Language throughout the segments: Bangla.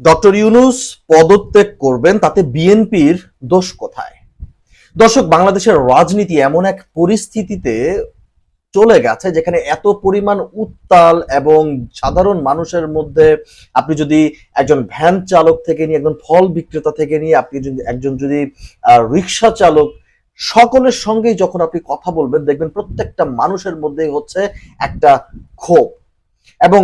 ডক্টর ইউনুস পদত্যাগ করবেন, তাতে বিএনপির দোষ কোথায়? দর্শক, বাংলাদেশের রাজনীতি এমন এক পরিস্থিতিতে চলে গেছে যেখানে এত পরিমাণ উত্তাল এবং সাধারণ মানুষের মধ্যে আপনি যদি একজন ভ্যান চালক থেকে নিয়ে, একজন ফল বিক্রেতা থেকে নিয়ে আপনি যদি, একজন যদি রিক্সা চালক, সকলের সঙ্গেই যখন আপনি কথা বলবেন, দেখবেন প্রত্যেকটা মানুষের মধ্যেই হচ্ছে একটা ক্ষোভ। এবং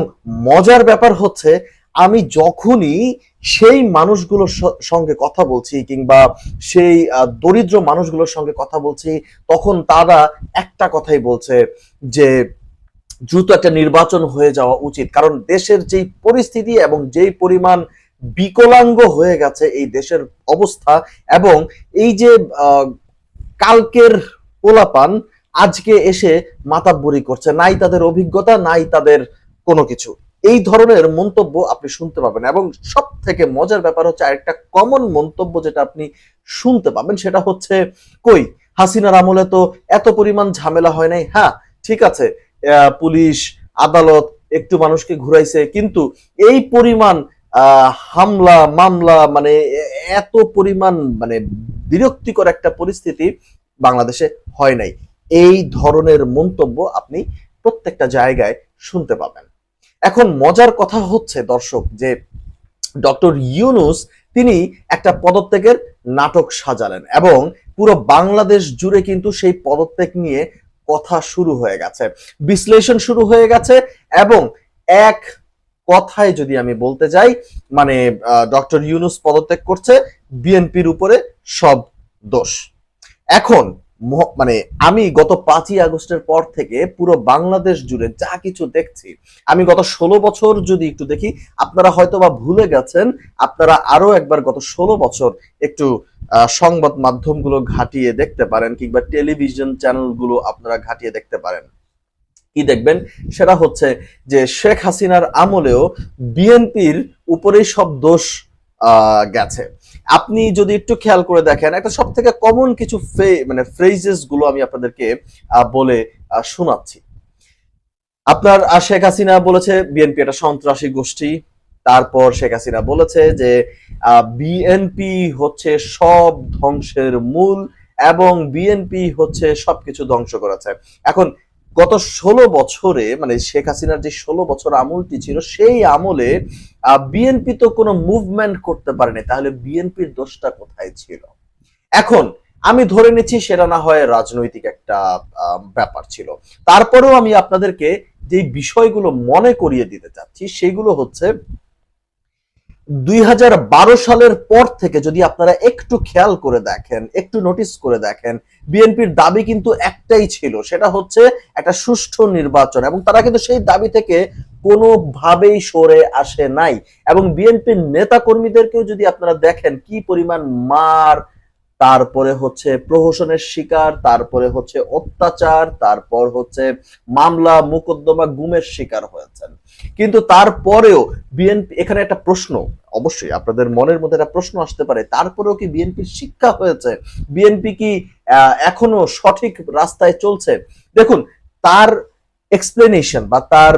মজার ব্যাপার হচ্ছে আমি যখনই সেই মানুষগুলোর সঙ্গে কথা বলছি কিংবা সেই দরিদ্র মানুষগুলোর সঙ্গে কথা বলছি, তখন তারা একটা কথাই বলছে যে, দ্রুত একটা নির্বাচন হয়ে যাওয়া উচিত। কারণ দেশের যেই পরিস্থিতি এবং যেই পরিমাণ বিকলাঙ্গ হয়ে গেছে এই দেশের অবস্থা এবং এই যে কালকের পোলাপান আজকে এসে মাতাব্বরি করছে। নাই তাদের অভিজ্ঞতা, নাই তাদের কোনো কিছু। এই ধরনের মন্তব্য আপনি শুনতে পাবেন এবং সব থেকে মজার ব্যাপার হচ্ছে আরেকটা কমন মন্তব্য যেটা আপনি শুনতে পাবেন সেটা হচ্ছে, কই, হাসিনার আমলে তো এত পরিমাণ ঝামেলা হয় নাই? হ্যাঁ ঠিক আছে পুলিশ, আদালত একটু মানুষকে ঘুরাইছে, কিন্তু এই পরিমাণ হামলা, মামলা মানে এত পরিমাণ মানে বিরক্তিকর একটা পরিস্থিতি বাংলাদেশে হয় নাই। এই ধরনের মন্তব্য আপনি প্রত্যেকটা জায়গায় শুনতে পাবেন। এখন মজার কথা হচ্ছে, দর্শক, যে ডক্টর ইউনুস তিনি একটা পদত্যাগের নাটক সাজালেন এবং পুরো বাংলাদেশ জুড়ে কিন্তু সেই পদত্যাগ নিয়ে কথা শুরু হয়ে গেছে, বিশ্লেষণ শুরু হয়ে গেছে এবং এক কথায় যদি আমি বলতে যাই মানে ডক্টর ইউনুস পদত্যাগ করছে, বিএনপির উপরে সব দোষ। এখন মানে আমি গত পাঁচই আগস্টের পর থেকে পুরো বাংলাদেশ জুড়ে যা কিছু দেখছি, আমি গত ষোলো বছর যদি একটু দেখি, আপনারা হয়তো বা ভুলে গেছেন, আপনারা আরও একবার গত ষোলো বছর একটু সংবাদ মাধ্যমগুলো ঘাটিয়ে দেখতে পারেন কিংবা টেলিভিশন চ্যানেলগুলো আপনারা ঘাটিয়ে দেখতে পারেন। কি দেখবেন? সেটা হচ্ছে যে শেখ হাসিনার আমলেও বিএনপির উপরেই সব দোষ গেছে। আপনি যদি একটু খেয়াল করে দেখেন, একটা সব থেকে কমন কিছু মানে ফ্রেজেসগুলো আমি আপনাদেরকে বলে শোনাচ্ছি। আপনার শেখ হাসিনা বলেছে বিএনপি একটা সন্ত্রাসী গোষ্ঠী। তারপর শেখ হাসিনা বলেছে যে বিএনপি হচ্ছে সব ধ্বংসের মূল এবং বিএনপি হচ্ছে সবকিছু ধ্বংস করেছে। এখন গত ষোলো বছরে মানে শেখ হাসিনার যে ষোলো বছর আমলটি ছিল, সেই আমলে বিএনপি তো কোনো মুভমেন্ট করতে পারেনি। তাহলে বিএনপির দোষটা কোথায় ছিল? এখন আমি ধরে নিচ্ছি সেটা না হয় রাজনৈতিক একটা ব্যাপার ছিল। তারপরেও আমি আপনাদেরকে যে বিষয়গুলো মনে করিয়ে দিতে চাচ্ছি, সেগুলো হচ্ছে দুই সালের পর থেকে যদি আপনারা একটু খেয়াল করে দেখেন, একটু নোটিস করে দেখেন, বিএনপির দাবি কিন্তু একটাই ছিল, সেটা হচ্ছে একটা সুষ্ঠু নির্বাচন এবং তারা কিন্তু সেই দাবি থেকে কোনোভাবেই সরে আসে নাই এবং বিএনপির নেতা কর্মীদেরকেও যদি আপনারা দেখেন কি পরিমাণ মার তারপরে হচ্ছে প্রহসনের শিকার, তারপরে হচ্ছে অত্যাচার, তারপর হচ্ছে মামলা, মোকদ্দমা, গুমের শিকার হয়েছেন। কিন্তু তারপরেও বিএনপি, এখানে একটা প্রশ্ন, অবশ্যই আপনাদের মনের মধ্যে একটা প্রশ্ন আসতে পারে, তারপরেও কি বিএনপির শিক্ষা হয়েছে? বিএনপি কি এখনও সঠিক রাস্তায় চলছে? দেখুন, তার এক্সপ্লেনেশন বা তার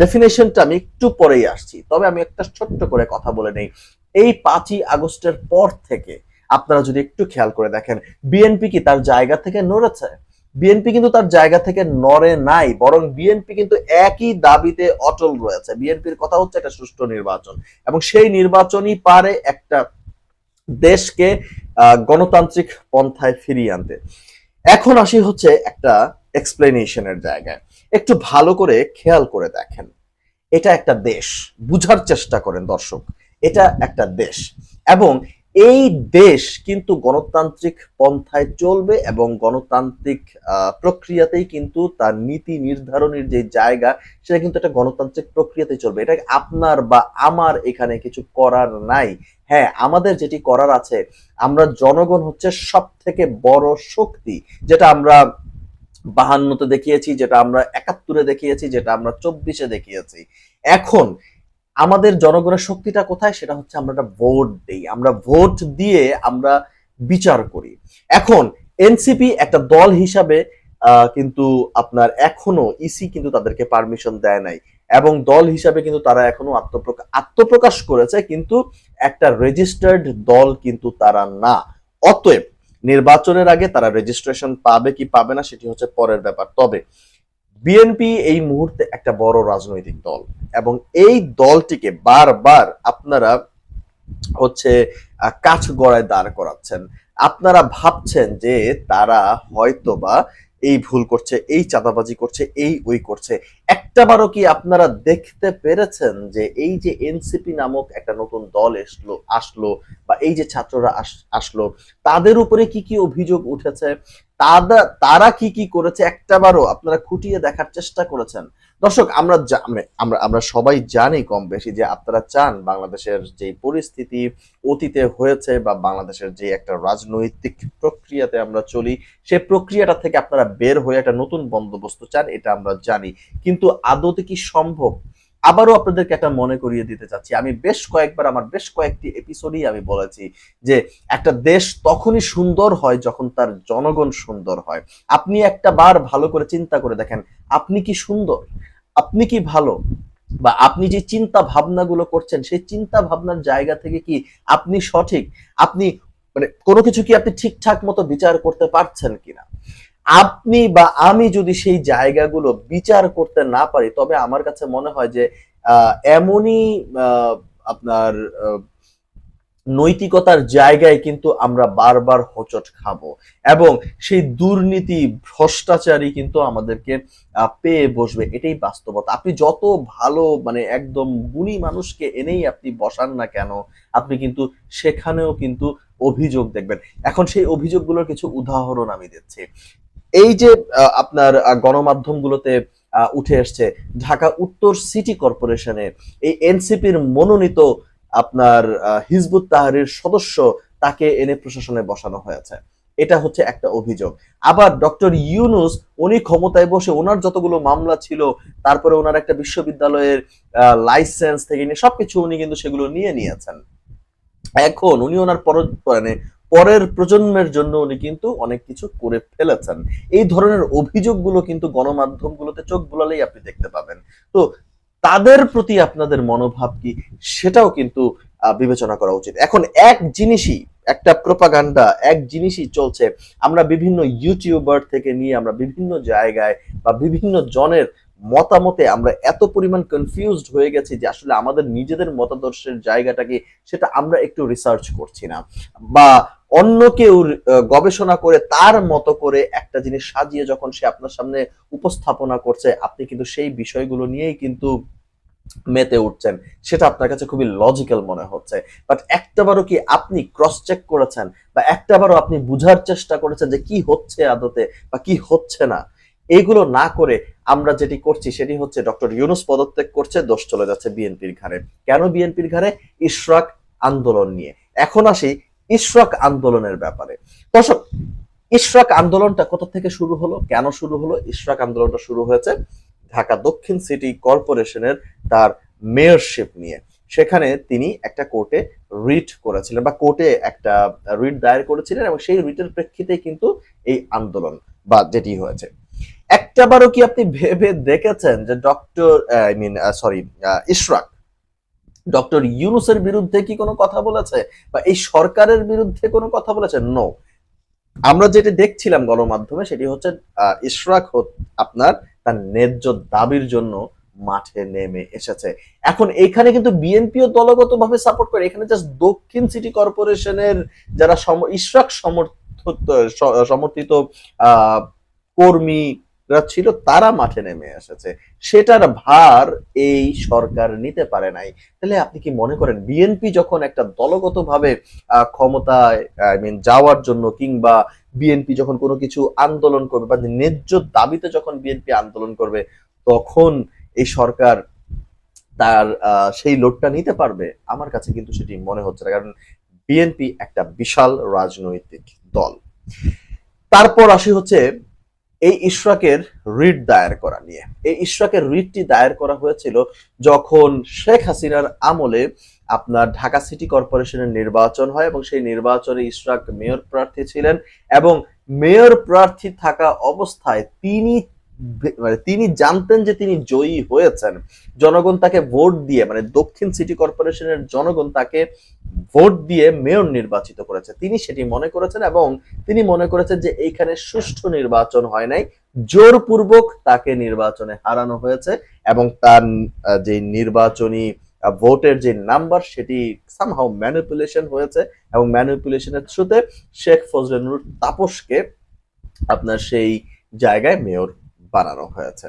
ডেফিনেশনটা আমি একটু পরেই আসছি। তবে আমি একটা ছোট্ট করে কথা বলে নেই। এই পাঁচই আগস্টের পর থেকে আপনারা যদি একটু খেয়াল করে দেখেন বিএনপি কি তার জায়গা থেকে নড়েছে? বিএনপি কিন্তু তার জায়গা থেকে নড়ে নাই, বরং বিএনপি কিন্তু একই দাবিতে অটল রয়েছে। বিএনপির কথা হচ্ছে একটা সুষ্ঠু নির্বাচন, এবং সেই নির্বাচনই পারে একটা দেশকে গণতান্ত্রিক পন্থায় ফিরিয়ে আনতে। এখন আসি হচ্ছে একটা এক্সপ্লেনেশনের জায়গায়। একটু ভালো করে খেয়াল করে দেখেন। এটা একটা দেশ, বুঝার চেষ্টা করেন দর্শক। এটা একটা দেশ, এবং এই দেশ কিন্তু গণতান্ত্রিক পন্থায় চলবে এবং গণতান্ত্রিক প্রক্রিয়াতেই কিন্তু তার নীতি নির্ধারণের যে জায়গা, সেটা কিন্তু একটা গণতান্ত্রিক প্রক্রিয়াতে চলবে। এটা আপনার বা আমার এখানে কিছু করার নাই? হ্যাঁ আমাদের যেটি করার আছে, আমরা জনগণ হচ্ছে সব থেকে বড় শক্তি, যেটা আমরা বাহান্নতে দেখিয়েছি, যেটা আমরা একাত্তরে দেখিয়েছি, যেটা আমরা চব্বিশে দেখিয়েছি। এখন আমাদের জনগণের শক্তিটা কোথায়? সেটা হচ্ছে আমরা একটা ভোট দিই। আমরা ভোট দিয়ে আমরা বিচার করি। এখন এনসিপি একটা দল হিসাবে কিন্তু আপনার এখনও ইসি কিন্তু তাদেরকে পারমিশন দেয় নাই। এবং দল হিসাবে কিন্তু তারা এখনও আত্মপ্রকাশ আত্মপ্রকাশ করেছে, কিন্তু একটা রেজিস্টার্ড দল কিন্তু তারা না। অতএব নির্বাচনের আগে তারা রেজিস্ট্রেশন পাবে কি পাবে না, সেটি হচ্ছে পরের ব্যাপার। তবে বিএনপি এই মুহূর্তে একটা বড় রাজনৈতিক দল এবং এই দলটিকে বারবার আপনারা হচ্ছে কাঠ গড়ায় দাঁড় করাচ্ছেন। আপনারা ভাবছেন যে তারা হয়তোবা এই ভুল করছে, এই চাঁদাবাজি করছে, এই ওই করছে। একটাবারও কি আপনারা দেখতে পেরেছেন যে এই যে এনসিপি নামক একটা নতুন দল এসলো, আসলো বা এই যে ছাত্ররা আস- আসলো, তাদের উপরে কি কি অভিযোগ উঠেছে? তারা তারা কি কি করেছে? একটাবারও আপনারা খুঁটিয়ে দেখার চেষ্টা করেছেন। দর্শক, আমরা আমরা- আমরা আমরা সবাই জানি কম বেশি যে আপনারা চান বাংলাদেশের যে পরিস্থিতি অতীতে হয়েছে বা বাংলাদেশের যে একটা রাজনৈতিক প্রক্রিয়াতে আমরা চলি সেই প্রক্রিয়াটা থেকে আপনারা বের হয়ে একটা নতুন বন্দোবস্ত চান, এটা আমরা জানি। কিন্তু আদতে কি সম্ভব? আবারও আপনাদেরকে একটা মনে করিয়ে দিতে চাচ্ছি। আমি বেশ কয়েকবার, আমার বেশ কয়েকটি এপিসোডই আমি বলেছি যে একটা দেশ তখনই সুন্দর হয় যখন তার জনগণ সুন্দর হয়। আপনি একটা বার ভালো করে চিন্তা করে দেখেন, আপনি কি সুন্দর? আপনি কি ভালো? বা আপনি যে চিন্তা ভাবনাগুলো করছেন, সেই চিন্তা ভাবনার জায়গা থেকে কি আপনি সঠিক? আপনি মানে কোনো কিছু কি আপনি ঠিকঠাক মতো বিচার করতে পারছেন কিনা? আপনি বা আমি যদি সেই জায়গাগুলো বিচার করতে না পারি, তবে আমার কাছে মনে হয় যে এমনই আপনার নৈতিকতার জায়গায় কিন্তু আমরা বারবার হোঁচট খাব। এবং সেই দুর্নীতি ভ্রষ্টাচারী কিন্তু আমাদেরকে পেয়ে বসবে। এটাই বাস্তবতা। আপনি যত ভালো মানে একদম গুণী মানুষকে এনেই আপনি বসান না কেন, আপনি কিন্তু সেখানেও কিন্তু অভিযোগ দেখবেন। এখন সেই অভিযোগগুলোর কিছু উদাহরণ আমি দিচ্ছি। এই যে আপনার গণমাধ্যমগুলোতে উঠে এসছে, ঢাকা উত্তর সিটি কর্পোরেশনে এই এনসিপির মনোনীত আপনার হিজবুত তাহারির সদস্য তাকে এনে প্রশাসনে বসানো হয়েছে। এটা হচ্ছে একটা অভিযোগ। আবার ডক্টর ইউনুস, উনি ক্ষমতায় বসে ওনার যতগুলো মামলা ছিল, তারপরে ওনার একটা বিশ্ববিদ্যালয়ের লাইসেন্স থেকে নিয়ে সবকিছু উনি কিন্তু সেগুলো নিয়ে নিয়েছেন। এখন উনি ওনার পর মানে পরের প্রজন্মের জন্য উনি কিন্তু অনেক কিছু করে ফেলেছেন। এই ধরনের অভিযোগগুলো কিন্তু গণমাধ্যমগুলোতে চোখ বুলালেই আপনি দেখতে পাবেন। তো তাদের প্রতি আপনাদের মনোভাব কি সেটাও কিন্তু বিবেচনা করা উচিত। এখন এক জিনিসই, একটা প্রোপাগান্ডা এক জিনিসই চলছে। আমরা বিভিন্ন ইউটিউবার থেকে নিয়ে আমরা বিভিন্ন জায়গায় বা বিভিন্ন জনের মতামতে আমরা এত পরিমাণ কনফিউজড হয়ে গেছি যে আসলে আমাদের নিজেদের মতাদর্শের জায়গাটা কি, সেটা আমরা একটু রিসার্চ করছি না। বা অন্য কেউ গবেষণা করে তার মতো করে একটা জিনিস সাজিয়ে যখন সে আপনার সামনে উপস্থাপনা করছে, আপনি কিন্তু সেই বিষয়গুলো নিয়েই কিন্তু মেতে উঠছেন। সেটা আপনার কাছে খুবই লজিক্যাল মনে হচ্ছে। বাট একটাবারও কি আপনি ক্রস চেক করেছেন? বা একটাবারও আপনি বুঝার চেষ্টা করেছেন যে কি হচ্ছে আদতে বা কি হচ্ছে না? এইগুলো না করে আমরা যেটি করছি সেটি হচ্ছে ডক্টর ইউনুস পদত্যাগ করছে, দোষ চলে যাচ্ছে বিএনপির ঘাড়ে। কেন বিএনপির ঘাড়ে? ইশরাক আন্দোলন নিয়ে। এখন আসি ইশরাক আন্দোলনের ব্যাপারে। দর্শক, ইশরাক আন্দোলনটা কোথা থেকে শুরু হলো? কেন শুরু হলো? ইশরাক আন্দোলনটা শুরু হয়েছে ঢাকা দক্ষিণ সিটি কর্পোরেশনের তার মেয়রশিপ নিয়ে। সেখানে তিনি একটা কোর্টে রিট করেছিলেন বা কোর্টে একটা রিট দায়ের করেছিলেন এবং সেই রিটের প্রেক্ষিতে কিন্তু এই আন্দোলন বা যেটি হয়েছে। একটাবারও কি আপনি ভেবে দেখেছেন যে doctor I mean sorry Ishraq doctor ইউনুসের বিরুদ্ধে কি কোনো কথা বলেছে? বা এই সরকারের বিরুদ্ধে কোনো কথা বলেছে? নো আমরা যেটি দেখছিলাম গণমাধ্যমে সেটি হচ্ছে ইশরাক আপনার তার ন্যায্য দাবির জন্য মাঠে নেমে এসেছে। এখন এখানে কিন্তু বিএনপিও দলগতভাবে সাপোর্ট করে। এখানে জাস্ট দক্ষিণ সিটি কর্পোরেশনের যারা ইশরাক সমর্থিত সমর্থিত আহ, কর্মীরা ছিল, তারা মাঠে নেমে এসেছে। সেটার ভার এই সরকার নিতে পারে নাই। তাহলে আপনি কি মনে করেন, বিএনপি যখন একটা দলগতভাবে ক্ষমতায়, আই মিন, যাওয়ার জন্য কিংবা বিএনপি যখন কোনো কিছু আন্দোলন করবে বা ন্যায্য দাবিতে যখন বিএনপি আন্দোলন করবে, তখন এই সরকার তার সেই লোডটা নিতে পারবে? আমার কাছে কিন্তু সেটি মনে হচ্ছে না, কারণ বিএনপি একটা বিশাল রাজনৈতিক দল। তারপর আসি হচ্ছে এই ইশরাকের রিট দায়ের করা নিয়ে। এই ইশরাকের রিটটি দায়ের করা হয়েছিল যখন শেখ হাসিনার আমলে আপনার ঢাকা সিটি কর্পোরেশনের নির্বাচন হয় এবং সেই নির্বাচনে ইশরাক মেয়র প্রার্থী ছিলেন এবং মেয়র প্রার্থী থাকা অবস্থায় তিনি মানে তিনি জানতেন যে তিনি জয়ী হয়েছেন। জনগণ তাকে ভোট দিয়ে মানে দক্ষিণ সিটি কর্পোরেশনের জনগণ তাকে ভোট দিয়ে মেয়র নির্বাচিত করেছে। তিনি সেটি মনে করেছেন এবং তিনি মনে করেছেন যে এইখানে সুষ্ঠু নির্বাচন হয় নাই। জোরপূর্বক তাকে নির্বাচনে হারানো হয়েছে এবং তার যে নির্বাচনী ভোটের যে নাম্বার সেটি সামহাও ম্যানিপুলেশন হয়েছে এবং ম্যানিপুলেশনের থ্রুতে শেখ ফজলেনুর তাপসকে আপনার সেই জায়গায় মেয়র বানানো হয়েছে।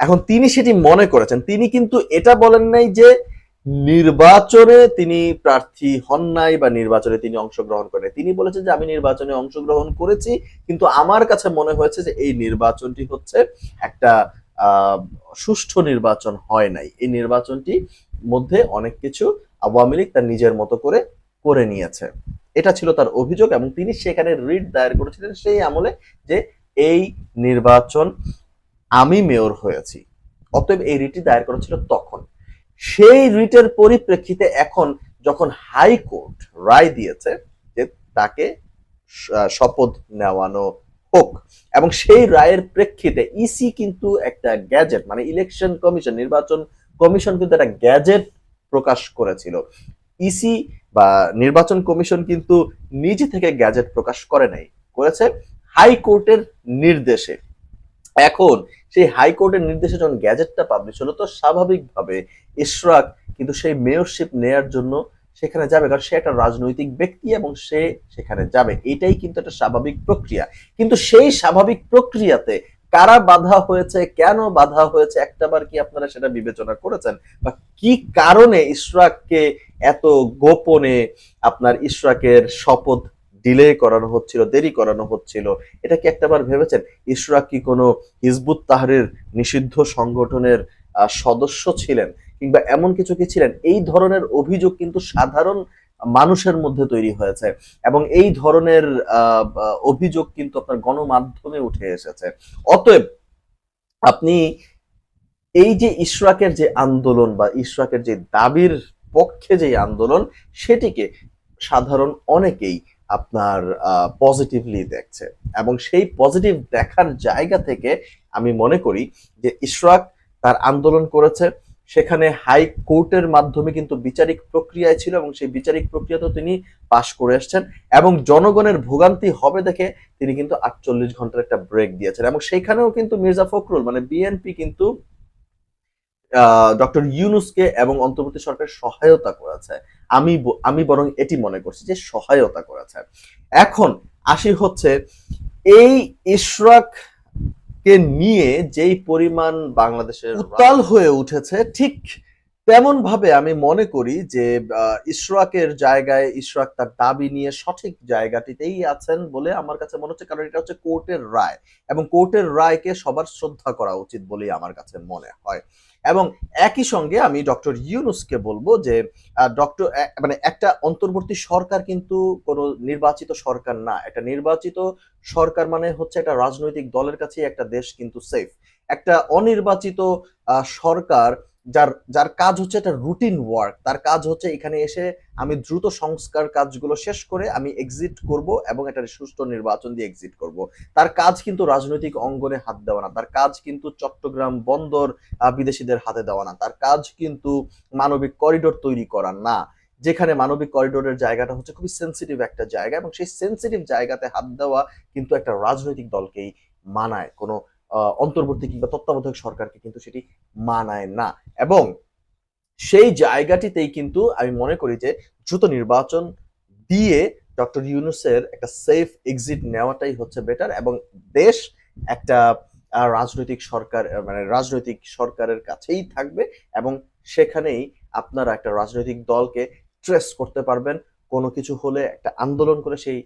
এখন তিনি সেটি মনে করেছেন। তিনি কিন্তু এটা বলেন নাই যে নির্বাচনে তিনি প্রার্থী হন নাই বা নির্বাচনে তিনি অংশগ্রহণ করেন তিনি বলেছেন যে, আমি নির্বাচনে অংশগ্রহণ করেছি, কিন্তু আমার কাছে মনে হয়েছে যে, এই নির্বাচনটি হচ্ছে একটা সুষ্ঠু নির্বাচন হয় নাই। এই নির্বাচনটি মধ্যে অনেক কিছু আওয়ামী লীগ তার নিজের মতো করে করে নিয়েছে। এটা ছিল তার অভিযোগ এবং তিনি সেখানে রিট দায়ের করেছিলেন সেই আমলে যে, এই নির্বাচন আমি মেয়র হয়েছি। অতএব এই রিটটি দায়ের করা ছিল তখন। সেই রিটের পরিপ্রেক্ষিতে এখন যখন হাইকোর্ট রায় দিয়েছে যে তাকে শপথ নেওয়ানো হোক এবং সেই রায়ের প্রেক্ষিতে ইসি কিন্তু একটা গ্যাজেট মানে ইলেকশন কমিশন, নির্বাচন কমিশন কিন্তু একটা গ্যাজেট প্রকাশ করেছিল। ইসি বা নির্বাচন কমিশন কিন্তু নিজে থেকে গ্যাজেট প্রকাশ করে নাই, করেছে হাইকোর্টের নির্দেশে। এখন সেই হাইকোর্টের নির্দেশে যখন গ্যাজেটটা পাবলিশ হলো, তো স্বাভাবিকভাবে ইশরাক কিন্তু সেই মেয়রশিপ নেয়ার জন্য সেখানে যাবে। কারণ সে একটা রাজনৈতিক ব্যক্তি এবং সে সেখানে যাবে। এটাই কিন্তু একটা স্বাভাবিক প্রক্রিয়া। কিন্তু সেই স্বাভাবিক প্রক্রিয়াতে কারা বাধা হয়েছে, কেন বাধা হয়েছে, একটাবার কি আপনারা সেটা বিবেচনা করেছেন? বা কি কারণে ইশরাককে এত গোপনে আপনার ইশরাকের শপথ ডিলে করানো হচ্ছিল, দেরি করানো হচ্ছিল। এটা কি একটাবার ভেবেছেন? ইশরাক কি কোনো হিজবুত তাহারের নিষিদ্ধ সংগঠনের সদস্য ছিলেন কিংবা এমন কিছু কি ছিলেন? এই ধরনের অভিযোগ কিন্তু সাধারণ মানুষের মধ্যে তৈরি হয়েছে এবং এই ধরনের অভিযোগ কিন্তু আপনার গণমাধ্যমে উঠে এসেছে। অতএব আপনি এই যে ইশরাকের যে আন্দোলন বা ইশরাকের যে দাবির পক্ষে যে আন্দোলন, সেটিকে সাধারণ অনেকেই আপনার পজিটিভলি দেখছে। এবং সেই পজিটিভ দেখার জায়গা থেকে আমি মনে করি যে ইশরাক তার আন্দোলন করেছে। সেখানে হাই কোর্টের মাধ্যমে কিন্তু বিচারিক প্রক্রিয়ায় ছিল এবং সেই বিচারিক প্রক্রিয়াতেও তিনি পাশ করে এসেছেন এবং জনগণের ভোগান্তি হবে দেখে তিনি কিন্তু আটচল্লিশ ঘণ্টার একটা ব্রেক দিয়েছেন। এবং সেখানেও কিন্তু মির্জা ফখরুল মানে বিএনপি কিন্তু ডক্টর ইউনুসকে এবং অন্তর্বর্তী সরকার সহায়তা করেছে। আমি আমি বরং এটি মনে করছি যে সহায়তা করেছে। এখন আসি হচ্ছে এই ইশরাক কে নিয়ে যেই পরিমাণ বাংলাদেশের উত্তাল হয়ে উঠেছে ঠিক তেমন ভাবে আমি মনে করি যে ইশরাকের জায়গায় ইশরাক তার দাবি নিয়ে সঠিক জায়গাটিতেই আছেন বলে আমার কাছে মনে হচ্ছে কারণ এটা হচ্ছে কোর্টের রায়। এবং কোর্টের রায়কে সবার শ্রদ্ধা করা উচিত বলেই আমার কাছে মনে হয়। এবং একই সঙ্গে আমি ডক্টর ইউনুসকে বলব যে ডক্টর মানে একটা অন্তর্বর্তী সরকার কিন্তু কোনো নির্বাচিত সরকার না। একটা নির্বাচিত সরকার মানে হচ্ছে একটা রাজনৈতিক দলের কাছে একটা দেশ কিন্তু সেফ একটা অনির্বাচিত সরকার যার যার কাজ হচ্ছে একটা রুটিন ওয়ার্ক তার কাজ হচ্ছে এখানে এসে আমি দ্রুত সংস্কার কাজগুলো শেষ করে আমি এক্সিট করব এবং একটা সুষ্ঠু নির্বাচন দিয়ে এক্সিট করব। তার কাজ কিন্তু রাজনৈতিক অঙ্গনে হাত দেওয়া না, তার কাজ কিন্তু চট্টগ্রাম বন্দর বিদেশিদের হাতে দেওয়া না, তার কাজ কিন্তু মানবিক করিডোর তৈরি করা না, যেখানে মানবিক করিডোরের জায়গাটা হচ্ছে খুবই সেন্সিটিভ একটা জায়গা এবং সেই সেন্সিটিভ জায়গাতে হাত দেওয়া কিন্তু একটা রাজনৈতিক দলকেই মানায়, কোনো অন্তর্বর্তী কিংবা তত্ত্বাবধায়ক সরকারকে কিন্তু সেটি মানায় না। এবং সেই জায়গাটিতেই কিন্তু আমি মনে করি যে দ্রুত নির্বাচন দিয়ে ডক্টর ইউনুসের একটা সেফ এক্সিট নেওয়াটাই হচ্ছে বেটার এবং দেশ একটা রাজনৈতিক সরকার মানে রাজনৈতিক সরকারের কাছেই থাকবে এবং সেখানেই আপনারা একটা রাজনৈতিক দলকে ট্রেস করতে পারবেন। কোনো কিছু হলে একটা আন্দোলন করে সেই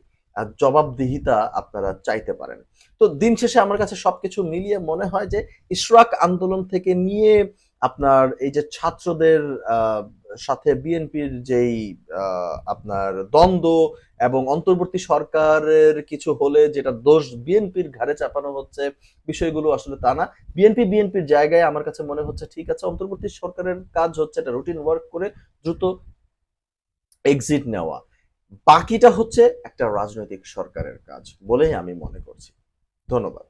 জবাবদিহিতা আপনারা চাইতে পারেন। তো দিন শেষে আমার কাছে সবকিছু মিলিয়ে মনে হয় যে ইশরাক আন্দোলন থেকে নিয়ে আপনার এই যে ছাত্রদের সাথে বিএনপির যেই আপনার দ্বন্দ্ব এবং অন্তর্বর্তী সরকারের কিছু হলে যেটা দোষ বিএনপির ঘাড়ে চাপানো হচ্ছে, বিষয়গুলো আসলে তা না। বিএনপি, বিএনপির জায়গায় আমার কাছে মনে হচ্ছে ঠিক আছে, অন্তর্বর্তী সরকারের কাজ হচ্ছে এটা রুটিন ওয়ার্ক করে দ্রুত এক্সিট নেওয়া। বাকিটা হচ্ছে একটা রাজনৈতিক সরকারের কাজ বলেই আমি মনে করছি। ধন্যবাদ।